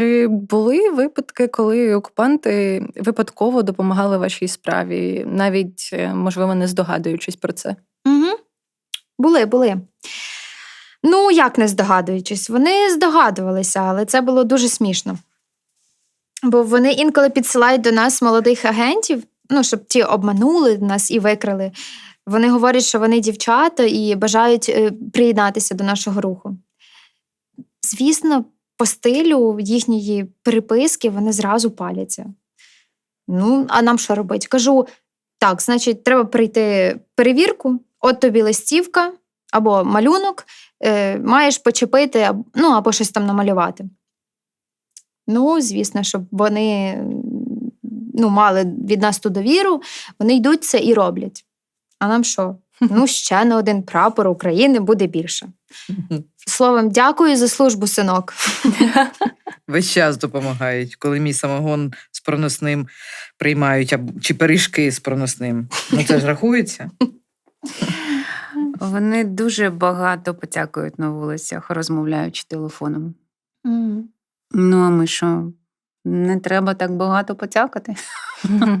Чи були випадки, коли окупанти випадково допомагали вашій справі, навіть, е, можливо, не здогадуючись про це? Угу. Були, були. Ну, як не здогадуючись, вони здогадувалися, але це було дуже смішно. Бо вони інколи підсилають до нас молодих агентів, ну, щоб ті обманули нас і викрали. Вони говорять, що вони дівчата і бажають е, приєднатися до нашого руху. Звісно, по стилю їхньої переписки вони зразу паляться. Ну, а нам що робити? Кажу: так, значить, треба прийти перевірку, от тобі листівка або малюнок, е, маєш почепити, ну, або щось там намалювати. Ну, звісно, щоб вони ну, мали від нас ту довіру, вони йдуть це і роблять. А нам що? Ну, ще на один прапор України буде більше. Словом, дякую за службу, синок. Весь час допомагають, коли мій самогон з проносним приймають, або- чи пиріжки з проносним. Ну це ж рахується. Вони дуже багато потякують на вулицях, розмовляючи телефоном. Ну, а ми що? Не треба так багато потякати.